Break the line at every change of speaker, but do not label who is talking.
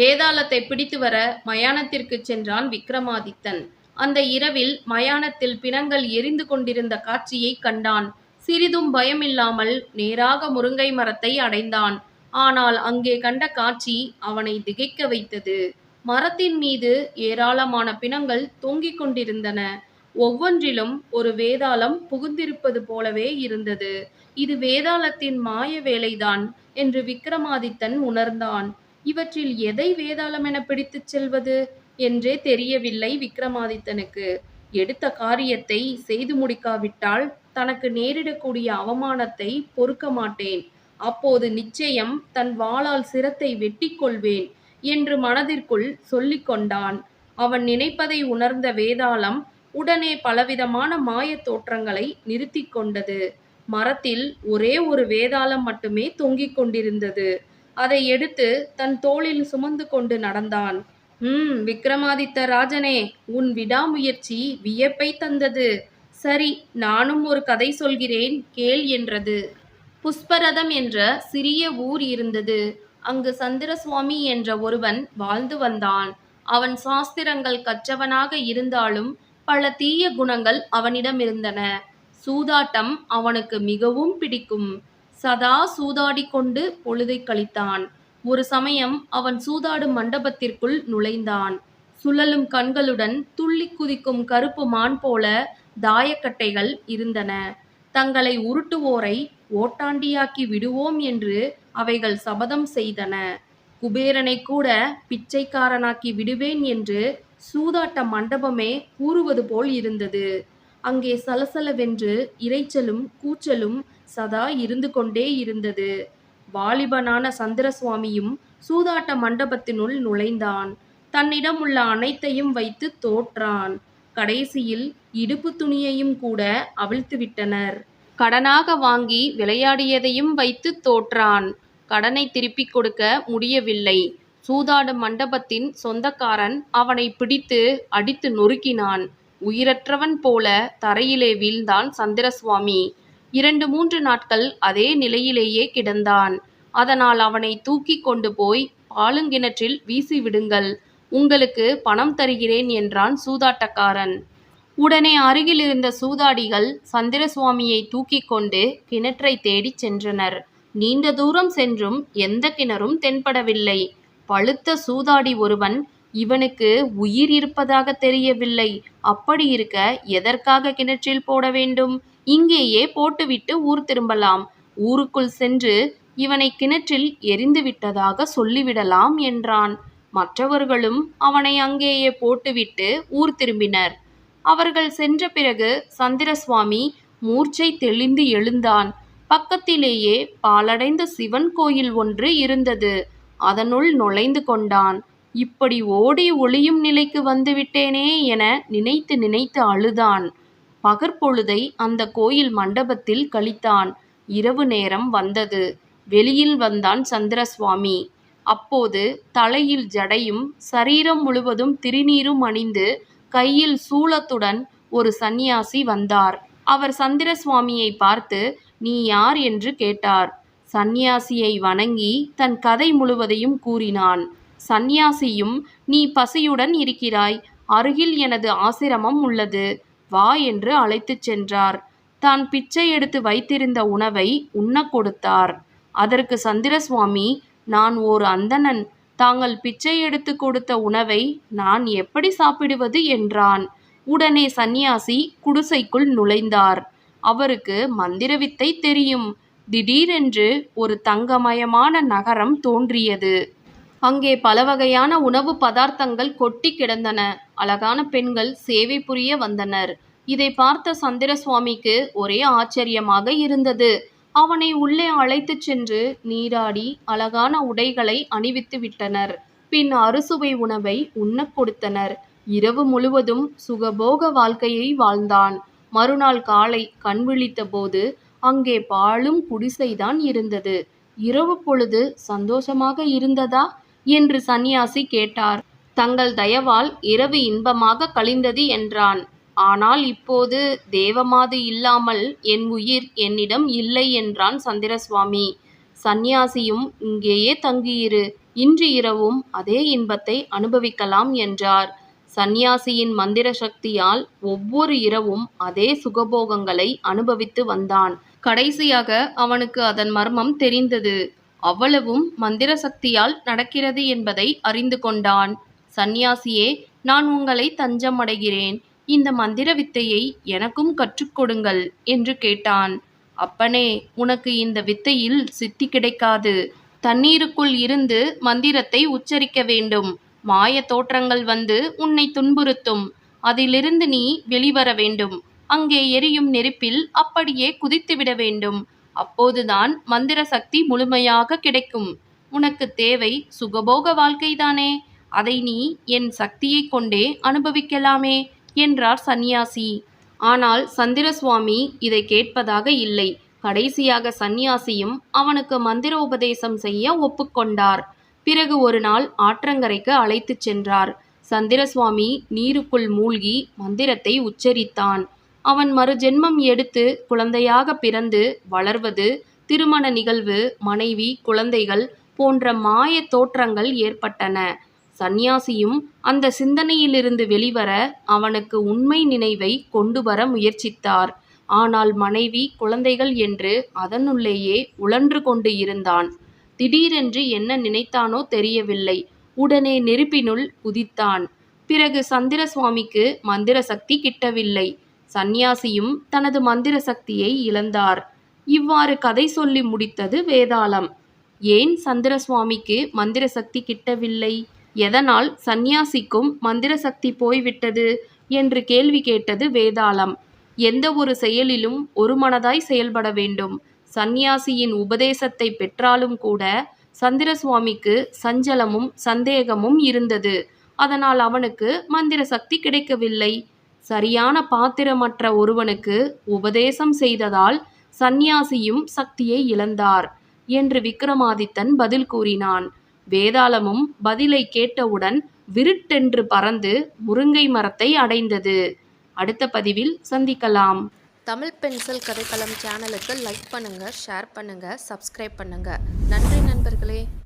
வேதாளத்தை பிடித்து வர மயானத்திற்கு சென்றான் விக்ரமாதித்தன். அந்த இரவில் மயானத்தில் பிணங்கள் எரிந்து கொண்டிருந்த காட்சியை கண்டான். சிறிதும் பயமில்லாமல் நேராக முருங்கை மரத்தை அடைந்தான். ஆனால் அங்கே கண்ட காட்சி அவனை திகைக்க வைத்தது. மரத்தின் மீது ஏராளமான பிணங்கள் தொங்கிக் கொண்டிருந்தன. ஒவ்வொன்றிலும் ஒரு வேதாளம் புகுந்திருப்பது போலவே இருந்தது. இது வேதாளத்தின் மாய வேலைதான் என்று விக்ரமாதித்தன் உணர்ந்தான். இவற்றில் எதை வேதாளம் என பிடித்துச் செல்வது? என்றே தெரியவில்லை விக்ரமாதித்தனுக்கு. எடுத்த காரியத்தை செய்து முடிக்காவிட்டால் தனக்கு நேரிடக்கூடிய அவமானத்தை பொறுக்க மாட்டேன். அப்போது நிச்சயம் தன் வாளால் சிரத்தை வெட்டி கொள்வேன் என்று மனதிற்குள் சொல்லிக் கொண்டான். அவன் நினைப்பதை உணர்ந்த வேதாளம் உடனே பலவிதமான மாயத் தோற்றங்களை நிறுத்தி கொண்டது. மரத்தில் ஒரே ஒரு வேதாளம் மட்டுமே தொங்கிக் கொண்டிருந்தது. அதை எடுத்து தன் தோளில் சுமந்து கொண்டு நடந்தான். ம் விக்ரமாதித்த ராஜனே உன் விடாமுயற்சி வியப்பை தந்தது. சரி நானும் ஒரு கதை சொல்கிறேன் கேள் என்றது. புஷ்பரதம் என்ற சிறிய ஊர் இருந்தது. அங்கு சந்திரசுவாமி என்ற ஒருவன் வாழ்ந்து வந்தான். அவன் சாஸ்திரங்கள் கற்றவனாக இருந்தாலும் பல தீய குணங்கள் அவனிடம் இருந்தன. சூதாட்டம் அவனுக்கு மிகவும் பிடிக்கும். சதா சூதாடிக் கொண்டு பொழுதை கழித்தான். ஒரு சமயம் அவன் சூதாடும் மண்டபத்திற்குள் நுழைந்தான். சுழலும் கண்களுடன் துள்ளி குதிக்கும் கருப்பு மான் போல தாயக்கட்டைகள் இருந்தன. தங்களை உருட்டுவோரை ஓட்டாண்டியாக்கி விடுவோம் என்று அவைகள் சபதம் செய்தன. குபேரனை கூட பிச்சைக்காரனாக்கி விடுவேன் என்று சூதாட்ட மண்டபமே கூறுவது போல் இருந்தது. அங்கே சலசலவென்று இரைச்சலும் கூச்சலும் சதா இருந்து கொண்டே இருந்தது. வாலிபனான சந்திரசுவாமியும் சூதாட்ட மண்டபத்தினுள் நுழைந்தான். தன்னிடம் உள்ள அனைத்தையும் வைத்து தோற்றான். கடைசியில் இடுப்பு துணியையும் கூட அவிழ்த்து விட்டனர். கடனாக வாங்கி விளையாடியதையும் வைத்து தோற்றான். கடனை திருப்பிக் கொடுக்க முடியவில்லை. சூதாடும் மண்டபத்தின் சொந்தக்காரன் அவனை பிடித்து அடித்து நொறுக்கினான். உயிரற்றவன் போல தரையிலே வீழ்ந்தான் சந்திரசுவாமி. இரண்டு மூன்று நாட்கள் அதே நிலையிலேயே கிடந்தான். அதனால் அவனை தூக்கி கொண்டு போய் பாலுங்கிணற்றில் வீசி விடுங்கள். உங்களுக்கு பணம் தருகிறேன் என்றான் சூதாட்டக்காரன். உடனே அருகில் இருந்த சூதாடிகள் சந்திரசுவாமியை தூக்கி கொண்டு கிணற்றை தேடிச் சென்றனர். நீண்ட தூரம் சென்றும் எந்த கிணறும் தென்படவில்லை. பழுத்த சூதாடி ஒருவன் இவனுக்கு உயிர் இருப்பதாக தெரியவில்லை. அப்படி இருக்க எதற்காக கிணற்றில் போட வேண்டும்? இங்கேயே போட்டுவிட்டு ஊர் திரும்பலாம். ஊருக்குள் சென்று இவனை கிணற்றில் எரிந்து விட்டதாக சொல்லிவிடலாம் என்றான். மற்றவர்களும் அவனை அங்கேயே போட்டுவிட்டு ஊர் திரும்பினர். அவர்கள் சென்ற பிறகு சந்திரசுவாமி மூர்ச்சை தெளிந்து எழுந்தான். பக்கத்திலேயே பாலடைந்த சிவன் கோயில் ஒன்று இருந்தது. அதனுள் நுழைந்து கொண்டான். இப்படி ஓடி ஒளியும் நிலைக்கு வந்துவிட்டேனே என நினைத்து நினைத்து அழுதான். பகற்பொழுதை அந்த கோயில் மண்டபத்தில் கழித்தான். இரவு நேரம் வந்தது. வெளியில் வந்தான் சந்திரசுவாமி. அப்போது தலையில் ஜடையும் சரீரம் முழுவதும் திருநீரும் அணிந்து கையில் சூலத்துடன் ஒரு சந்நியாசி வந்தார். அவர் சந்திரசுவாமியை பார்த்து நீ யார்? என்று கேட்டார். சந்நியாசியை வணங்கி தன் கதை முழுவதையும் கூறினான். சந்நியாசியும் நீ பசியுடன் இருக்கிறாய். அருகில் எனது ஆசிரமம் உள்ளது. வா என்று அழைத்துச் சென்றார். தான் பிச்சை எடுத்து வைத்திருந்த உணவை உண்ணக் கொடுத்தார். அதற்கு சந்திரசுவாமி நான் ஓர் அந்தணன். தாங்கள் பிச்சை எடுத்து கொடுத்த உணவை நான் எப்படி சாப்பிடுவது என்றான். உடனே சந்நியாசி குடிசைக்குள் நுழைந்தார். அவருக்கு மந்திர வித்தை தெரியும். திடீரென்று ஒரு தங்கமயமான நகரம் தோன்றியது. அங்கே பல வகையான உணவு பதார்த்தங்கள் கொட்டி கிடந்தன. அழகான பெண்கள் சேவை புரிய வந்தனர். இதை பார்த்த சந்திரசுவாமிக்கு ஒரே ஆச்சரியமாக இருந்தது. அவனை உள்ளே அழைத்துச் சென்று நீராடி அழகான உடைகளை அணிவித்து விட்டனர். பின் அறுசுவை உணவை உண்ணக் கொடுத்தனர். இரவு முழுவதும் சுகபோக வாழ்க்கையை வாழ்ந்தான். மறுநாள் காலை கண் விழித்தபோது அங்கே பாழும் குடிசைதான் இருந்தது. இரவு பொழுது சந்தோஷமாக இருந்ததா? என்று சந்நியாசி கேட்டார். தங்கள் தயவால் இரவு இன்பமாக கழிந்தது என்றான். ஆனால் இப்போது தேவமாது இல்லாமல் என் உயிர் என்னிடம் இல்லை என்றான் சந்திரசுவாமி. சந்நியாசியும் இங்கேயே தங்கியிரு. இன்று இரவும் அதே இன்பத்தை அனுபவிக்கலாம் என்றார். சந்நியாசியின் மந்திர சக்தியால் ஒவ்வொரு இரவும் அதே சுகபோகங்களை அனுபவித்து வந்தான். கடைசியாக அவனுக்கு அதன் மர்மம் தெரிந்தது. அவ்வளவும் மந்திர சக்தியால் நடக்கிறது என்பதை அறிந்து கொண்டான். சந்நியாசியே நான் உங்களை தஞ்சம் அடைகிறேன் இந்த மந்திர வித்தையை எனக்கும் கற்றுக்கொடுங்கள் என்று கேட்டான். அப்பனே உனக்கு இந்த வித்தையில் சித்தி கிடைக்காது. தண்ணீருக்குள் இருந்து மந்திரத்தை உச்சரிக்க வேண்டும். மாய தோற்றங்கள் வந்து உன்னை துன்புறுத்தும். அதிலிருந்து நீ வெளிவர வேண்டும். அங்கே எரியும் நெருப்பில் அப்படியே குதித்துவிட வேண்டும். அப்போதுதான் மந்திர சக்தி முழுமையாக கிடைக்கும். உனக்கு தேவை சுகபோக வாழ்க்கைதானே. அதை நீ என் சக்தியைக் கொண்டே அனுபவிக்கலாமே என்றார் சந்நியாசி. ஆனால் சந்திரசுவாமி இதை கேட்பதாக இல்லை. கடைசியாக சந்நியாசியும் அவனுக்கு மந்திர உபதேசம் செய்ய ஒப்புக்கொண்டார். பிறகு ஒரு நாள் ஆற்றங்கரைக்கு அழைத்துச் சென்றார். சந்திரசுவாமி நீருக்குள் மூழ்கி மந்திரத்தை உச்சரித்தான். அவன் மறுஜென்மம் எடுத்து குழந்தையாக பிறந்து வளர்வது திருமண நிகழ்வு மனைவி குழந்தைகள் போன்ற மாய தோற்றங்கள் ஏற்பட்டன. சந்நியாசியும் அந்த சிந்தனையிலிருந்து வெளிவர அவனுக்கு உண்மை நினைவை கொண்டு வர முயற்சித்தார். ஆனால் மனைவி குழந்தைகள் என்று அதனுள்ளேயே உழன்று கொண்டு இருந்தான். திடீரென்று என்ன நினைத்தானோ தெரியவில்லை. உடனே நெருப்பினுள் குதித்தான். பிறகு சந்திரசுவாமிக்கு மந்திர சக்தி கிட்டவில்லை. சந்நியாசியும் தனது மந்திர சக்தியை இழந்தார். இவ்வாறு கதை சொல்லி முடித்தது வேதாளம். ஏன் சந்திர சுவாமிக்கு மந்திர சக்தி கிட்டவில்லை? எதனால் சந்நியாசிக்கும் மந்திர சக்தி போய்விட்டது? என்று கேள்வி கேட்டது வேதாளம். எந்த ஒரு செயலிலும் ஒரு மனதாய் செயல்பட வேண்டும். சந்நியாசியின் உபதேசத்தை பெற்றாலும் கூட சந்திர சுவாமிக்கு சஞ்சலமும் சந்தேகமும் இருந்தது. அதனால் அவனுக்கு மந்திர சக்தி கிடைக்கவில்லை. சரியான பாத்திரமற்ற ஒருவனுக்கு உபதேசம் செய்ததால் சந்நியாசியும் சக்தியை இழந்தார் என்று விக்ரமாதித்தன் பதில் கூறினான். வேதாளமும் பதிலை கேட்டவுடன் விருட்டென்று பறந்து முருங்கை மரத்தை அடைந்தது. அடுத்த பதிவில் சந்திக்கலாம்.
தமிழ் பென்சில் கதைக்களம் சேனலுக்கு லைக் பண்ணுங்கள் ஷேர் பண்ணுங்கள் சப்ஸ்கிரைப் பண்ணுங்கள் நன்றி நண்பர்களே.